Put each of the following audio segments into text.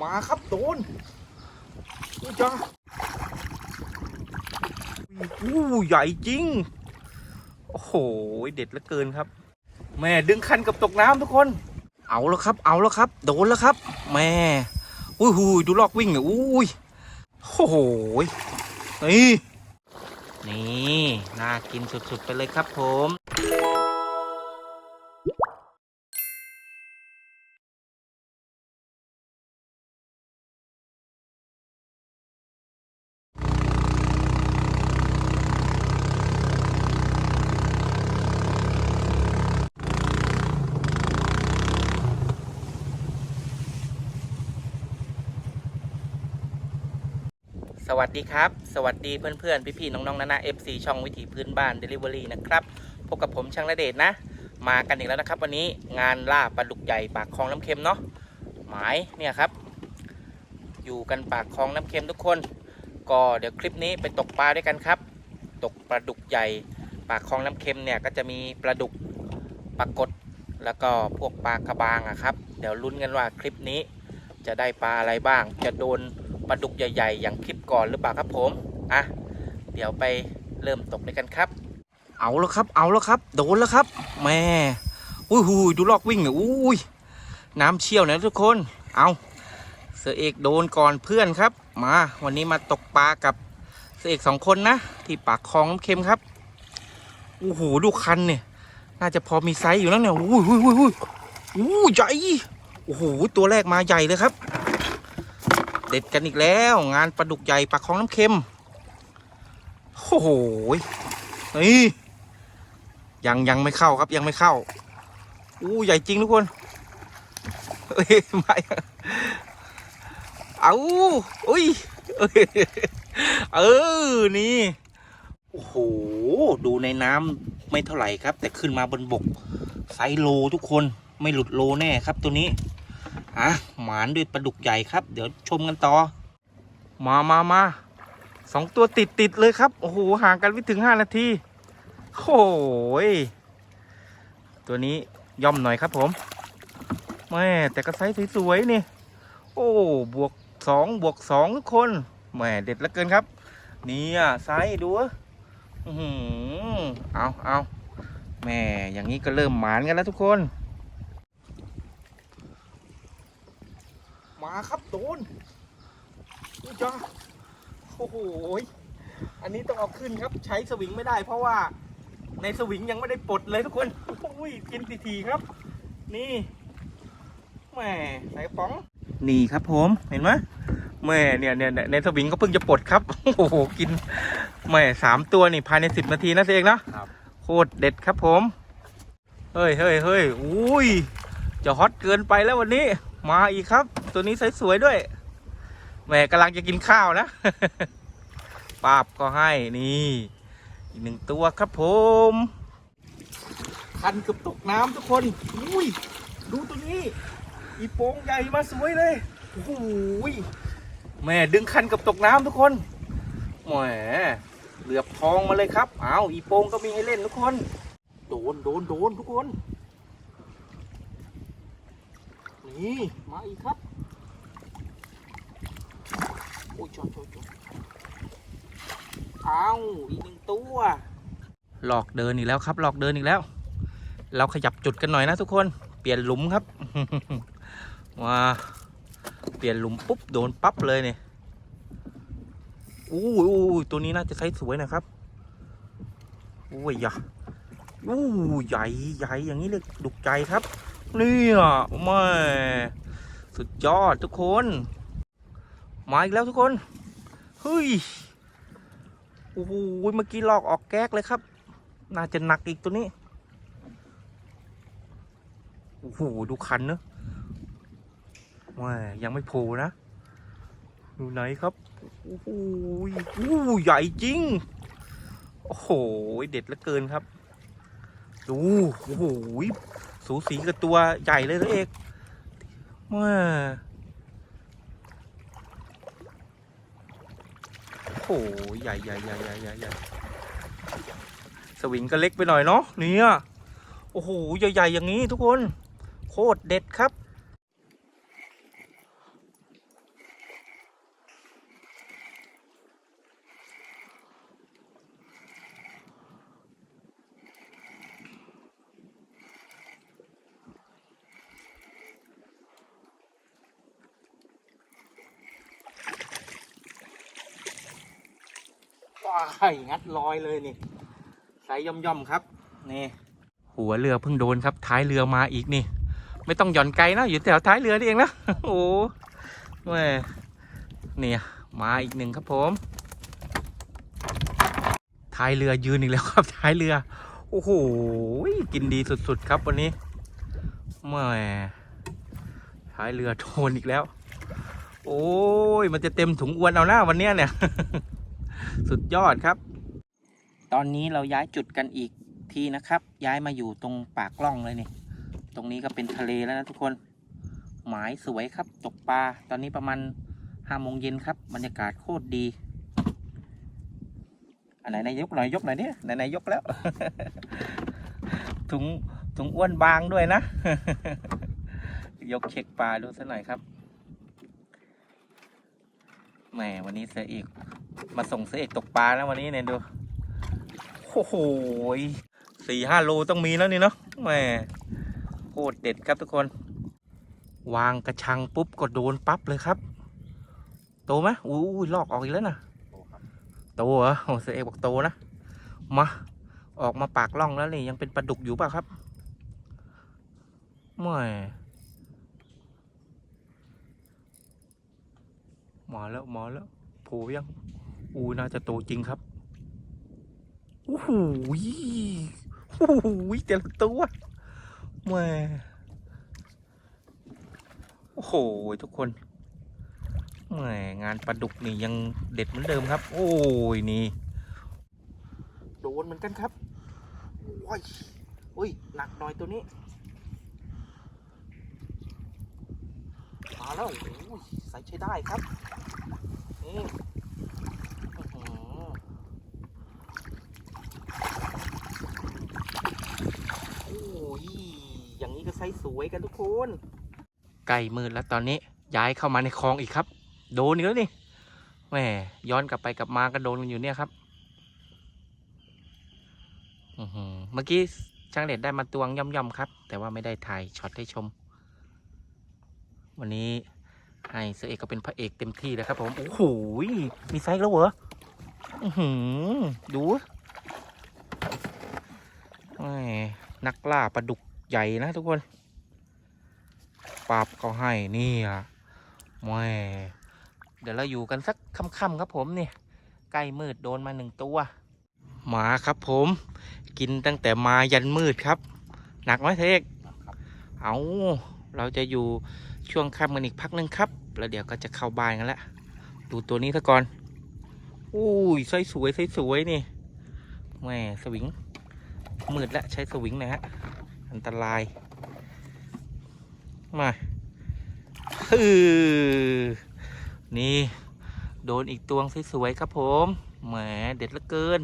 มาครับโดนอู้จ้าอู้ใหญ่จริง โอ้โห เด็ดเหลือเกินครับ แม่ดึงคันกับตกน้ำทุกคน เอาแล้วครับ เอาแล้วครับ โดนแล้วครับ แม่อุ้ยหูดูลอกวิ่งเนี่ยอุ้ยโอ้โหนี่ นี่ น่ากินสุด ๆ ไปเลยครับผม สวัสดีครับ สวัสดีเพื่อนๆ พี่ๆ น้องๆนานา FC ช่องวิถีพื้นบ้าน Delivery นะครับ พบกับผมช่างระเดชนะ มากันอีกแล้วนะครับ วันนี้งานล่าปลาดุกใหญ่ปากคลองน้ำเค็มเนาะหมายเนี่ยครับ อยู่กันปากคลองน้ำเค็มทุกคน ก็เดี๋ยวคลิปนี้ไปตกปลาด้วยกันครับ ตกปลาดุกใหญ่ ปากคลองน้ำเค็มเนี่ยก็จะมีปลาดุกปลากดแล้วก็พวกปลากระบางอะครับ เดี๋ยวลุ้นกันว่าคลิปนี้จะได้ปลาอะไรบ้าง จะโดน ปลาดุกใหญ่ ๆ อย่างคลิปก่อนหรือเปล่าครับผม อะ เดี๋ยวไปเริ่มตกด้วยกันครับ เอาแล้วครับ เอาแล้วครับ โดนแล้วครับ แม่อุ้ยหูดูลอกวิ่งเนี่ยอุ้ยน้ำเชี่ยวนะทุกคน เอาเสือเอกโดนก่อนเพื่อนครับ มา วันนี้มาตกปลากับเสือเอกสองคนนะ ที่ปากคลองน้ำเค็มครับโอ้โหดูคันเนี่ย น่าจะพอมีไซส์อยู่แล้วเนี่ยอุ้ยอุ้ยอุ้ยอุ้ยใหญ่โอ้โหตัวแรกมาใหญ่เลยครับ เด็ดกันอีกแล้ว งานปลาดุกใหญ่ปลาคลองน้ำเค็มโอ้โหนี่ยังยังไม่เข้าครับยังไม่เข้าอู้ใหญ่จริงทุกคนเอ้ยไม่เอาอุ้ยเออนี่โอ้โหดูในน้ำไม่เท่าไหร่ครับ แต่ขึ้นมาบนบกไซโลทุกคนไม่หลุดโลแน่ครับตัวนี้ อะหมานด้วยปลาดุกใหญ่ครับ เดี๋ยวชมกันต่อ มามามาสองตัวติดติดเลยครับ โอ้โห ห่างกันไม่ถึงห้านาทีโอ้ยตัวนี้ย่อมหน่อยครับผมแม่แต่ก็ไซส์สวยๆนี่ โอ้บวกสองบวกสองทุกคนแหม่เด็ดเหลือเกินครับนี่อะไซส์ดูอื้อเอเอาเอาแม่อย่างนี้ก็เริ่มหมานกันแล้วทุกคน มาครับโดนอู้จ้าโอ้โหยอันนี้ต้องเอาขึ้นครับใช้สวิงไม่ได้ เพราะว่าในสวิงยังไม่ได้ปลดเลยทุกคนอุ้ยกินทีๆครับ นี่แหม่ใส่ป๋อง นี่ครับผมเห็นไหมแหม่เนี่ยเนี่ยเนี่ยในสวิงก็เพิ่งจะปลดครับโอ้โหกินแหม่สามตัวนี่ภายในสิบนาทีนะเองนะครับโคตรเด็ดครับผม เฮ้ยเฮ้ยเฮ้ยอุ้ยจะฮอตเกินไปแล้ววันนี้ มาอีกครับ ตัวนี้สวยๆด้วยแหมกำลังจะกินข้าวนะปาบก็ให้นี่อีกหนึ่งตัวครับผมคันเกับตกน้ำทุกคนอุ้ยดูตัวนี้ อีโป่งใหญ่มาสวยเลยโอ้โหยแม่ดึงคันกับตกน้ำทุกคนแหมเหลือบทองมาเลยครับอ้าวอีโป่งก็มีให้เล่นทุกคน โดนโดนโดนทุกคน นี่มาอีกครับโอ้ยจอดจอดจอดเอาอีกหนึ่งตัวหลอกเดินอีกแล้วครับหลอกเดินอีกแล้ว เราขยับจุดกันหน่อยนะทุกคนเปลี่ยนหลุมครับว้าเปลี่ยนหลุมปุ๊บโดนปั๊บเลยเนี่ยอู้ยอู้ยตัวนี้น่าจะไซส์สวยนะครับอุ้ยอย่อู้ใหญ่ใหญ่อย่างนี้เลยดุกใจครับ นี่อะม่สุดยอดทุกคน มาอีกแล้วทุกคน เฮ้ย โอ้โห เมื่อกี้ลอกออกแก๊กเลยครับ น่าจะหนักอีกตัวนี้ โอ้โห ดูคันเนอะแม่ยังไม่โผล่นะ ดูไหนครับ โอ้โหโอ้โหใหญ่จริง โอ้โห เด็ดเหลือเกินครับ ดู โอ้โห สูสีกับตัวใหญ่เลยนะเอกว่าโอ้ยใหญ่ใหญ่ใหญ่ใหญ่ใหญ่ใหญ่สวิงก็เล็กไปหน่อยเนาะเนี่ยโอ้โหใหญ่ๆอย่างนี้ทุกคน โคตรเด็ดครับ ว้ายงัดลอยเลยนี่ไซส์ย่อมย่อมครับ นี่ หัวเรือเพิ่งโดนครับ ท้ายเรือมาอีกนี่ ไม่ต้องหย่อนไกลนะอยู่แถวท้ายเรือนี่เองนะโอ้แม่เนี่ยมาอีกหนึ่งครับผม ท้ายเรือยืนอีกแล้วครับ ท้ายเรือ โอ้โหกินดีสุดๆครับวันนี้แม่ท้ายเรือโทนอีกแล้ว โอ้ย มันจะเต็มถุงอวนเอาหน้าวันเนี้ยเนี่ย สุดยอดครับ ตอนนี้เราย้ายจุดกันอีกทีนะครับ ย้ายมาอยู่ตรงปากล้องเลยนี่ตรงนี้ก็เป็นทะเลแล้วนะทุกคน หมายสวยครับ ตกปลา ตอนนี้ประมาณห้าโมงเย็นครับ บรรยากาศโคตรดี อันไหนนายยกหน่อยยกหน่อยเนี่ยไหนนายยกแล้ว ถุงถุงอ้วนบางด้วยนะ ยกเช็คปลาดูสักหน่อยครับ แหมวันนี้เสือเอกมาส่งเสือเอกตกปลาแล้ววันนี้เนี่ยดู โอ้โหสี่ห้าโลต้องมีแล้วนี่เนาะแหมโคตรเด็ดครับทุกคน วางกระชังปุ๊บก็โดนปั๊บเลยครับ โตไหมอู้ยลอกออกอีกแล้วนะโตเหรอโอ้เสือเอกบอกโตนะมาออกมาปากล่องแล้วนี่ยังเป็นปลาดุกอยู่ป่ะครับแหม่ มาแล้วมาแล้วโผล่ยัง อู้น่าจะโตจริงครับโอ้โหโอ้โหแต่ละตัวแม่โอ้โหทุกคนแหม่งานปลาดุกนี่ยังเด็ดเหมือนเดิมครับ โอ้ยนี่โดนเหมือนกันครับโอ้ยอุ้ยหนักหน่อยตัวนี้ มาแล้วโอ้ยใส่ใช้ได้ครับ นี่อื้อหือโอ้ยอย่างนี้ก็ใส่สวยกันทุกคนใกล้มืดแล้วตอนนี้ย้ายเข้ามาในคลองอีกครับ โดนอีกแล้วนี่แหมย้อนกลับไปกลับมาก็โดนกันอยู่เนี่ยครับอือเมื่อกี้ช่างเด็ดได้มาตวงย่อมๆครับ แต่ว่าไม่ได้ถ่ายช็อตให้ชม วันนี้ให้เสือเอกก็เป็นพระเอกเต็มที่เลยครับผม โอ้โห มีไซส์แล้วเหรอหือดูนักล่าปลาดุกใหญ่นะทุกคนปราบก็ให้นี่อะแม่เดี๋ยวเราอยู่กันสักค่ำๆครับผมเนี่ยใกล้มืดโดนมาหนึ่งตัวหมาครับผม กินตั้งแต่มายันมืดครับ หนักไหมเทกเอาเราจะอยู่ ช่วงค่ำกันอีกพักหนึงครับ แล้วเดี๋ยวก็จะเข้าบ้านกันแล้วดูตัวนี้ซะก่อนอุ้ยสวยสวยสวยนี่แหม่สวิงมืดแล้วใช้สวิงนะฮะอันตราย มาฮือนี่โดนอีกตวงสวยๆครับผมแหมเด็ดเหลือเกิน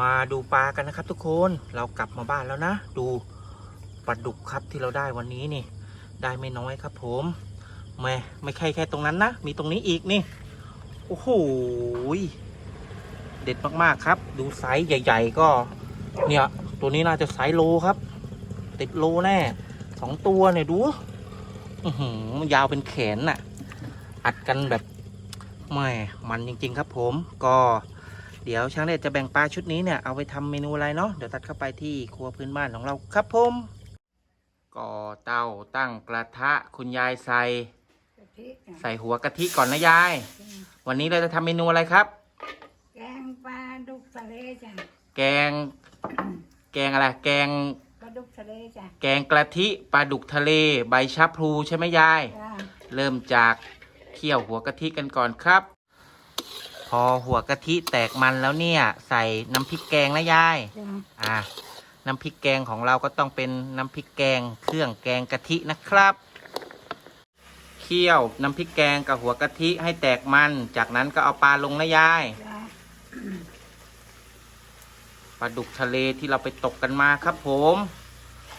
มาดูปลากันนะครับทุกคนเรากลับมาบ้านแล้วนะ ดูปลาดุกครับที่เราได้วันนี้นี่ ได้ไม่น้อยครับ ผมแม่ไม่ใช่แค่ตรงนั้นนะ มีตรงนี้อีกนี่ โอ้โหเด็ดมากๆครับ ดูไซส์ใหญ่ ๆ ก็ เนี่ย ตัวนี้น่าจะไซส์โลครับ ติดโลแน่สองตัวเนี่ยดูอืมยาวเป็นแขนน่ะ อัดกันแบบแม่มันจริง ๆ ครับ ผมก็เดี๋ยวช่างเด็ดจะแบ่งปลาชุดนี้เนี่ยเอาไปทำเมนูอะไรเนาะเดี๋ยวตัดเข้าไปที่ครัวพื้นบ้านของเราครับผม ก่อเตาตั้งกระทะคุณยายใส่ กะทิจ้ะใส่หัวกะทิก่อนนะยาย วันนี้เราจะทำเมนูอะไรครับ แกงปลาดุกทะเลจ้ะแกง แกงอะไร แกง ปลาดุกทะเลจ้ะแกงกะทิปลาดุกทะเล ใบชะพลูใช่ไหมยาย จ้ะเริ่มจากเคี่ยวหัวกะทิกันก่อนครับ พอหัวกะทิแตกมันแล้วเนี่ย ใส่น้ำพริกแกงนะยาย จ้ะอะ น้ำพริกแกงของเราก็ต้องเป็นน้ำพริกแกง เครื่องแกงกะทินะครับ เคี่ยวน้ำพริกแกงกับหัวกะทิให้แตกมัน จากนั้นก็เอาปลาลงนะยายปลาดุกทะเลที่เราไปตกกันมาครับผม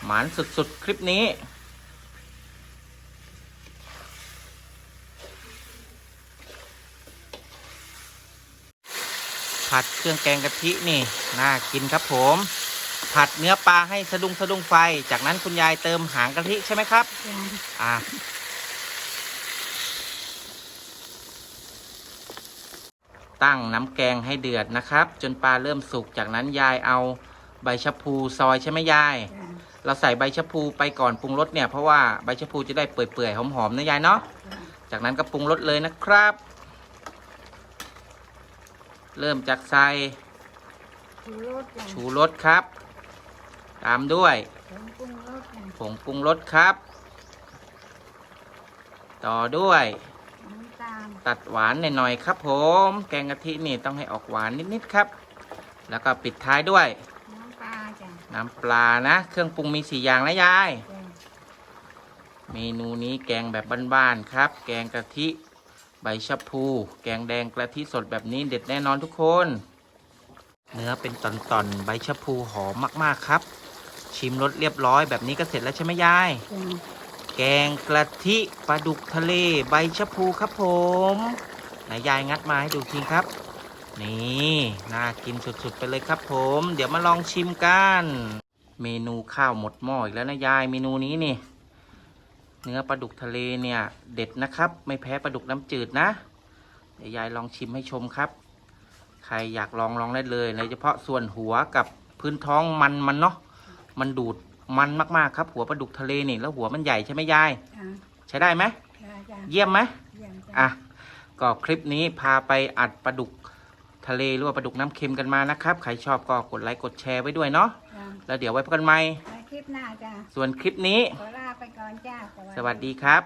หมานสุดๆ คลิปนี้ ผัดเครื่องแกงกะทินี่ น่ากินครับผม ผัดเนื้อปลาให้สะดุ้งสะดุ้งไฟ จากนั้นคุณยายเติมหางกะทิใช่ไหมครับจ้ะอะตั้งน้ำแกงให้เดือดนะครับ จนปลาเริ่มสุก จากนั้นยายเอาใบชะพูซอยใช่ไหมยายจ้ะเราใส่ใบชะพูไปก่อนปรุงรสเนี่ยเพราะว่าใบชะพูจะได้เปื่อยๆหอมๆนะยายเนาะจ้ะจากนั้นก็ปรุงรสเลยนะครับ เริ่มจากใส่ชูรสจ้ะชูรสครับ ตามด้วยผงปรุงรสจ้ะผงปรุงรสครับ ต่อด้วย น้ำตาลตัดหวานหน่อยๆครับ ผม แกงกะทินี่ต้องให้ออกหวานนิดๆครับ แล้วก็ปิดท้ายด้วย น้ำปลาจ้ะน้ำปลานะ เครื่องปรุงมีสี่อย่างนะยาย จ้ะเมนูนี้แกงแบบบ้านๆครับ แกงกะทิ ใบชะพู แกงแดงกะทิสดแบบนี้เด็ดแน่นอนทุกคน เนื้อเป็นตอนๆ ใบชะพูหอมมากๆครับ ชิมรสเรียบร้อยแบบนี้ก็เสร็จแล้วใช่ไหมยายจ้ะแกงกะทิปลาดุกทะเลใบชะพูครับผมไหนยายงัดมาให้ดูทีครับ นี่น่ากินสุดๆไปเลยครับผม เดี๋ยวมาลองชิมกัน เมนูข้าวหมดหม้ออีกแล้วนะยายเมนูนี้นี่ เนื้อปลาดุกทะเลเนี่ย เด็ดนะครับ ไม่แพ้ปลาดุกน้ำจืดนะ เดี๋ยวยายลองชิมให้ชมครับ ใครอยากลองลองได้เลยโดยเฉพาะส่วนหัวกับพื้นท้องมันมันเนาะ มันดูดมันมากๆครับ หัวปลาดุกทะเลนี่แล้วหัวมันใหญ่ใช่ไหมยาย จ้ะใช้ได้ไหมจ้ะจ้ะเยี่ยมไหม เยี่ยมจ้ะ อะก็คลิปนี้พาไปอัดปลาดุกทะเลหรือว่าปลาดุกน้ำเค็มกันมานะครับ ใครชอบก็กดไลค์กดแชร์ไว้ด้วยเนาะจ้ะแล้วเดี๋ยวไว้พบกันใหม่ในคลิปหน้าจ้ะส่วนคลิปนี้ ขอลาไปก่อนจ้าสวัสดีครับ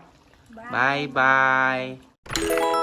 บายบาย